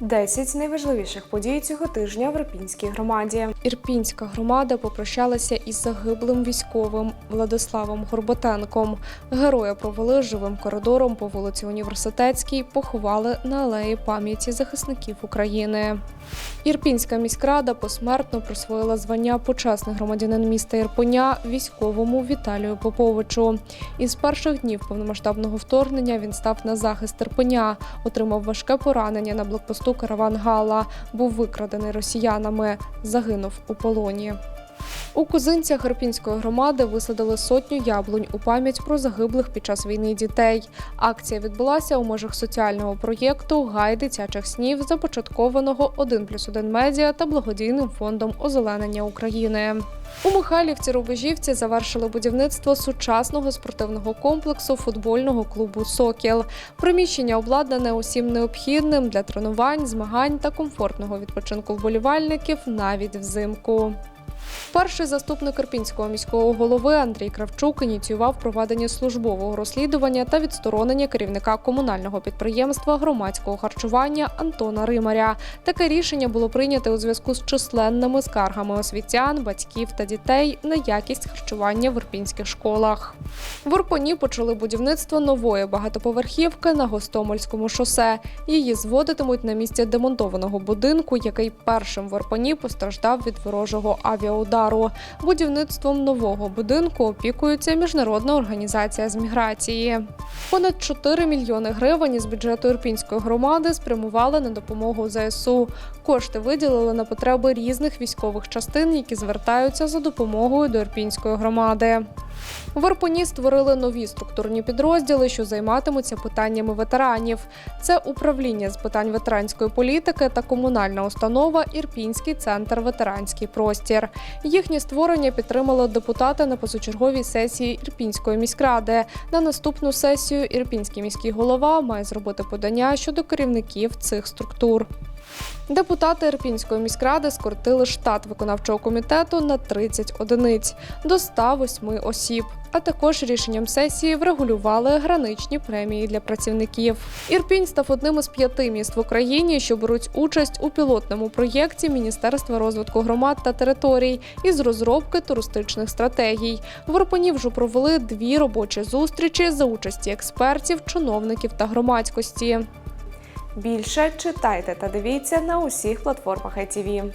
10 найважливіших подій цього тижня в Рапінській громаді. Ірпінська громада попрощалася із загиблим військовим Владиславом Горботенком. Героя провели живим коридором по вулиці Університетській, поховали на алеї пам'яті захисників України. Ірпінська міськрада посмертно присвоїла звання почесний громадянин міста Ірпеня військовому Віталію Поповичу. Із перших днів повномасштабного вторгнення він став на захист Ірпеня, отримав важке поранення на блокпосту Караван Гала, був викрадений росіянами, загинув у полоні. У Козинцях Ірпінської громади висадили сотню яблунь у пам'ять про загиблих під час війни дітей. Акція відбулася у межах соціального проєкту Гай дитячих снів, започаткованого 1 плюс 1 медіа та благодійним фондом озеленення України. У Михайлівці Рубежівці завершили будівництво сучасного спортивного комплексу футбольного клубу Сокіл. Приміщення обладнане усім необхідним для тренувань, змагань та комфортного відпочинку вболівальників навіть взимку. Перший заступник Ірпінського міського голови Андрій Кравчук ініціював проведення службового розслідування та відсторонення керівника комунального підприємства громадського харчування Антона Римаря. Таке рішення було прийнято у зв'язку з численними скаргами освітян, батьків та дітей на якість харчування в ірпінських школах. В Урпані почали будівництво нової багатоповерхівки на Гостомельському шосе. Її зводитимуть на місці демонтованого будинку, який першим в Урпані постраждав від ворожого авіаудару. Будівництвом нового будинку опікується міжнародна організація з міграції. Понад 4 мільйони гривень із бюджету Ірпінської громади спрямували на допомогу ЗСУ. Кошти виділили на потреби різних військових частин, які звертаються за допомогою до Ірпінської громади. В Ірпені створили нові структурні підрозділи, що займатимуться питаннями ветеранів. Це управління з питань ветеранської політики та комунальна установа Ірпінський центр ветеранський простір. Їхнє створення підтримали депутати на позачерговій сесії Ірпінської міськради. На наступну сесію Ірпінський міський голова має зробити подання щодо керівників цих структур. Депутати Ірпінської міськради скоротили штат виконавчого комітету на 30 одиниць до 108 осіб. А також рішенням сесії врегулювали граничні премії для працівників. Ірпінь став одним із п'яти міст в Україні, що беруть участь у пілотному проєкті Міністерства розвитку громад та територій із розробки туристичних стратегій. В Ірпені вже провели дві робочі зустрічі за участі експертів, чиновників та громадськості. Більше читайте та дивіться на усіх платформах ITV.